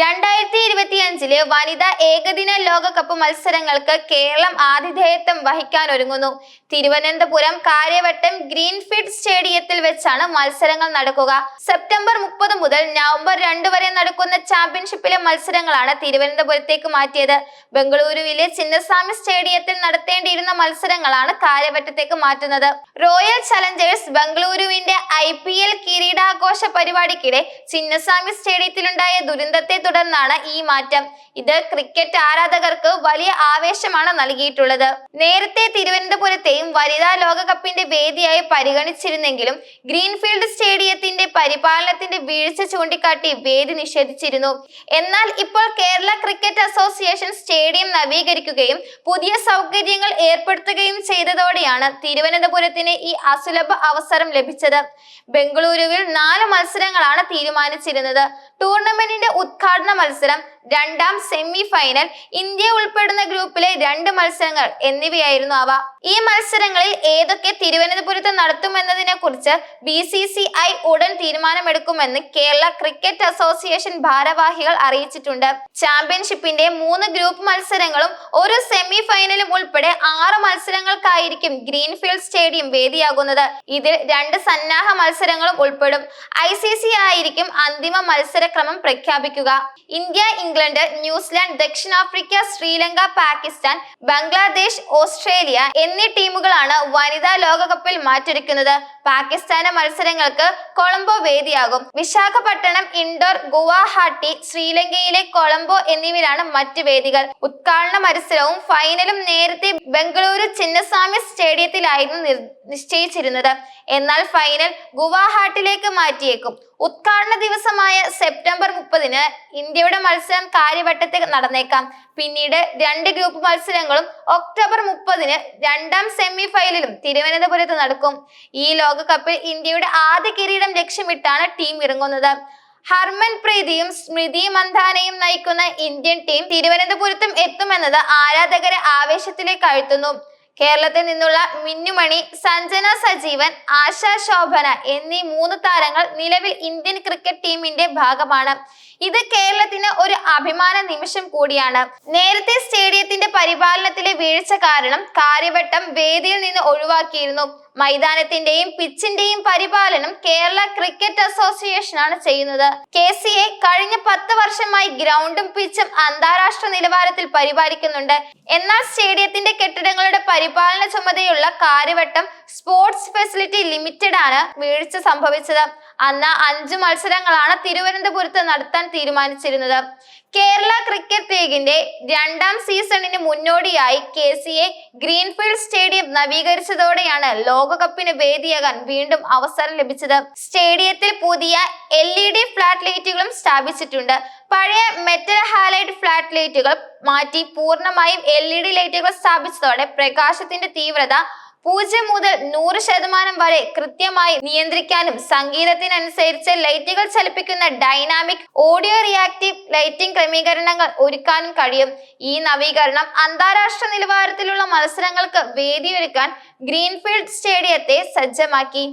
രണ്ടായിരത്തി ഇരുപത്തിയഞ്ചിലെ വനിതാ ഏകദിന ലോകകപ്പ് മത്സരങ്ങൾക്ക് കേരളം ആതിഥേയത്വം വഹിക്കാൻ ഒരുങ്ങുന്നു തിരുവനന്തപുരം കാര്യവട്ടം ഗ്രീൻഫീൽഡ് സ്റ്റേഡിയത്തിൽ വെച്ചാണ് മത്സരങ്ങൾ നടക്കുക. സെപ്റ്റംബർ മുപ്പത് മുതൽ നവംബർ രണ്ട് വരെ നടക്കുന്ന ചാമ്പ്യൻഷിപ്പിലെ മത്സരങ്ങളാണ് തിരുവനന്തപുരത്തേക്ക് മാറ്റിയത്. ബംഗളൂരുവിലെ ചിന്നസ്വാമി സ്റ്റേഡിയത്തിൽ നടത്തേണ്ടിയിരുന്ന മത്സരങ്ങളാണ് കാര്യവട്ടത്തേക്ക് മാറ്റുന്നത്. റോയൽ ചലഞ്ചേഴ്സ് ബംഗളൂരുവിന്റെ ഐ പി എൽ കിരീടാഘോഷ പരിപാടിക്കിടെ ചിന്നസ്വാമി സ്റ്റേഡിയത്തിലുണ്ടായ ദുരന്തത്തെ തുടർന്നാണ് ഈ മാറ്റം. ഇത് ക്രിക്കറ്റ് ആരാധകർക്ക് വലിയ ആവേശമാണ് നൽകിയിട്ടുള്ളത്. നേരത്തെ തിരുവനന്തപുരത്തെയും വനിതാ ലോകകപ്പിന്റെ വേദിയായി പരിഗണിച്ചിരുന്നെങ്കിലും ഗ്രീൻഫീൽഡ് സ്റ്റേഡിയത്തിന്റെ പരിപാലനത്തിന്റെ വീഴ്ച ചൂണ്ടിക്കാട്ടി വേദി നിഷേധിച്ചിരുന്നു. എന്നാൽ ഇപ്പോൾ കേരള ക്രിക്കറ്റ് അസോസിയേഷൻ സ്റ്റേഡിയം നവീകരിക്കുകയും പുതിയ സൗകര്യങ്ങൾ ഏർപ്പെടുത്തുകയും ചെയ്തതോടെയാണ് തിരുവനന്തപുരത്തിന് ഈ അസുലഭ അവസരം ലഭിച്ചത്. ബംഗളൂരുവിൽ നാല് മത്സരങ്ങളാണ് തീരുമാനിച്ചിരുന്നത്. ടൂർണമെന്റിന്റെ ഉദ്ഘാടന മത്സരം രണ്ടാം സെമി ഫൈനൽ ഇന്ത്യ ഉൾപ്പെടുന്ന ഗ്രൂപ്പിലെ രണ്ട് മത്സരങ്ങൾ എന്നിവയായിരുന്നു അവ. ഈ മത്സരങ്ങളിൽ ഏതൊക്കെ തിരുവനന്തപുരത്ത് നടത്തുമെന്നതിനെ കുറിച്ച് ബി സി സി ഐ ഉടൻ തീരുമാനമെടുക്കുമെന്ന് കേരള ക്രിക്കറ്റ് അസോസിയേഷൻ ഭാരവാഹികൾ അറിയിച്ചിട്ടുണ്ട്. ചാമ്പ്യൻഷിപ്പിന്റെ മൂന്ന് ഗ്രൂപ്പ് മത്സരങ്ങളും ഒരു സെമി ഫൈനലും ഉൾപ്പെടെ ആറ് മത്സരങ്ങൾക്കായിരിക്കും ഗ്രീൻഫീൽഡ് സ്റ്റേഡിയം വേദിയാകുന്നത്. ഇതിൽ രണ്ട് സന്നാഹ മത്സരങ്ങളും ഉൾപ്പെടും. ഐ സി സി ആയിരിക്കും അന്തിമ മത്സരക്രമം പ്രഖ്യാപിക്കുക. ഇന്ത്യ ഇംഗ്ലണ്ട് ന്യൂസിലാൻഡ് ദക്ഷിണാഫ്രിക്ക ശ്രീലങ്ക പാകിസ്ഥാൻ ബംഗ്ലാദേശ് ഓസ്ട്രേലിയ എന്നീ ടീമുകളാണ് വനിതാ ലോകകപ്പിൽ മാറ്റൊരുക്കുന്നത്. പാകിസ്ഥാന മത്സരങ്ങൾക്ക് കൊളംബോ വേദിയാകും. വിശാഖപട്ടണം ഇൻഡോർ ഗുവാഹട്ടി ശ്രീലങ്കയിലെ കൊളംബോ എന്നിവയിലാണ് മറ്റ് വേദികൾ. ഉദ്ഘാടന മത്സരവും ഫൈനലും നേരത്തെ ബംഗളൂരു ചിന്നസ്വാമി സ്റ്റേഡിയത്തിലായിരുന്നു നിശ്ചയിച്ചിരുന്നത്. എന്നാൽ ഫൈനൽ ഗുവാഹട്ടിലേക്ക് മാറ്റിയേക്കും. ഉദ്ഘാടന ദിവസമായ സെപ്റ്റംബർ മുപ്പതിന് ഇന്ത്യയുടെ മത്സരം കാര്യവട്ടത്തിൽ നടന്നേക്കാം. പിന്നീട് രണ്ട് ഗ്രൂപ്പ് മത്സരങ്ങളും ഒക്ടോബർ മുപ്പതിന് രണ്ടാം സെമി ഫൈനലും തിരുവനന്തപുരത്ത് നടക്കും. ഈ ലോകകപ്പിൽ ഇന്ത്യയുടെ ആദ്യ കിരീടം ലക്ഷ്യമിട്ടാണ് ടീം ഇറങ്ങുന്നത്. ഹർമൻ പ്രീതിയും സ്മൃതി മന്ദാനയും നയിക്കുന്ന ഇന്ത്യൻ ടീം തിരുവനന്തപുരത്തും എത്തുമെന്നത് ആരാധകരെ ആവേശത്തിലേക്ക് അഴുത്തുന്നു. കേരളത്തിൽ നിന്നുള്ള മിന്നുമണി സഞ്ജന സജീവൻ ആശാ ശോഭന എന്നീ മൂന്ന് താരങ്ങൾ നിലവിൽ ഇന്ത്യൻ ക്രിക്കറ്റ് ടീമിന്റെ ഭാഗമാണ്. ഇത് കേരളത്തിന് ഒരു അഭിമാന നിമിഷം കൂടിയാണ്. നേരത്തെ സ്റ്റേഡിയത്തിന്റെ പരിപാലനത്തിലെ വീഴ്ച കാരണം കാര്യവട്ടം വേദിയിൽ നിന്ന് ഒഴിവാക്കിയിരുന്നു. മൈതാനത്തിന്റെയും പിച്ചിന്റെയും പരിപാലനം കേരള ക്രിക്കറ്റ് അസോസിയേഷൻ ആണ് ചെയ്യുന്നത്. കെ സി എ കഴിഞ്ഞ പത്ത് വർഷമായി ഗ്രൗണ്ടും പിച്ചും അന്താരാഷ്ട്ര നിലവാരത്തിൽ പരിപാലിക്കുന്നുണ്ട്. എന്നാൽ സ്റ്റേഡിയത്തിന്റെ കെട്ടിടങ്ങളുടെ പരിപാലന ചുമതലയുള്ള കാര്യവട്ടം സ്പോർട്സ് ഫെസിലിറ്റി ലിമിറ്റഡ് ആണ് വീഴ്ച സംഭവിച്ചത്. അന്ന് അഞ്ച് മത്സരങ്ങളാണ് തിരുവനന്തപുരത്ത് നടത്താൻ തീരുമാനിച്ചിരുന്നത്. കേരള ക്രിക്കറ്റ് ലീഗിന്റെ രണ്ടാം സീസണിന് മുന്നോടിയായി K C A Greenfield stadium നവീകരിച്ചതോടെയാണ് ലോകകപ്പിന് വേദിയാകാൻ വീണ്ടും അവസരം ലഭിച്ചത്. സ്റ്റേഡിയത്തിൽ പുതിയ എൽ ഇ ഡി ഫ്ലാറ്റ് ലൈറ്റുകളും സ്ഥാപിച്ചിട്ടുണ്ട്. പഴയ മെറ്റൽ ഹാലൈറ്റ് ഫ്ലാറ്റ് ലൈറ്റുകൾ മാറ്റി പൂർണമായും എൽ ഇ ഡി ലൈറ്റുകൾ സ്ഥാപിച്ചതോടെ പ്രകാശത്തിന്റെ തീവ്രത പൂജ്യം മുതൽ നൂറ് ശതമാനം വരെ കൃത്യമായി നിയന്ത്രിക്കാനും സംഗീതത്തിനനുസരിച്ച് ലൈറ്റുകൾ ചലിപ്പിക്കുന്ന ഡൈനാമിക് ഓഡിയോ റിയാക്റ്റീവ് ലൈറ്റിംഗ് ക്രമീകരണങ്ങൾ ഒരുക്കാനും കഴിയും. ഈ നവീകരണം അന്താരാഷ്ട്ര നിലവാരത്തിലുള്ള മത്സരങ്ങൾക്ക് വേദിയൊരുക്കാൻ ഗ്രീൻഫീൽഡ് സ്റ്റേഡിയത്തെ സജ്ജമാക്കി.